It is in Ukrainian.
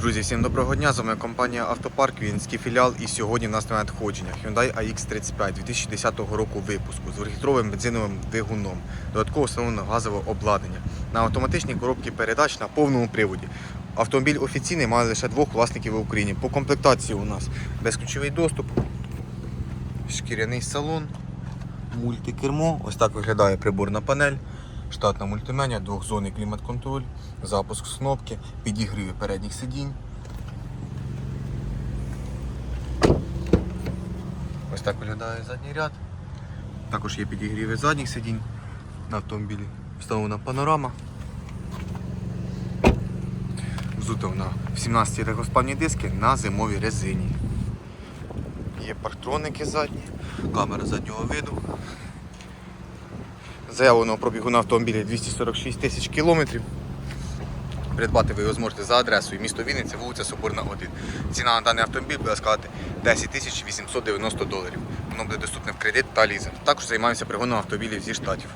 Друзі, всім доброго дня. З вами компанія Автопарк, Вінський філіал. І сьогодні в нас на надходження Hyundai AX35 2010 року випуску з двохлітровим бензиновим двигуном. Додатково встановлено газове обладнання на автоматичній коробці передач на повному приводі. Автомобіль офіційний має лише двох власників в Україні. По комплектації у нас безключовий доступ, шкіряний салон, мультикермо. Ось так виглядає приборна панель. Штатна мультименя, двохзонний клімат-контроль, запуск з кнопки, підігріви передніх сидінь. Ось так виглядає задній ряд. Також є підігріви задніх сидінь. На автомобілі встановлена панорама. Взута вона в 17 легкосплавні диски на зимовій резині. Є парктроники задні, камера заднього виду. Заявленого пробігу на автомобілі 246 тисяч кілометрів. Придбати ви його зможете за адресою місто Вінниця, вулиця Соборна 1. Ціна на даний автомобіль буде складати 10 тисяч 890 доларів. Воно буде доступне в кредит та лізинг. Також займаємося пригоном автомобілів зі штатів.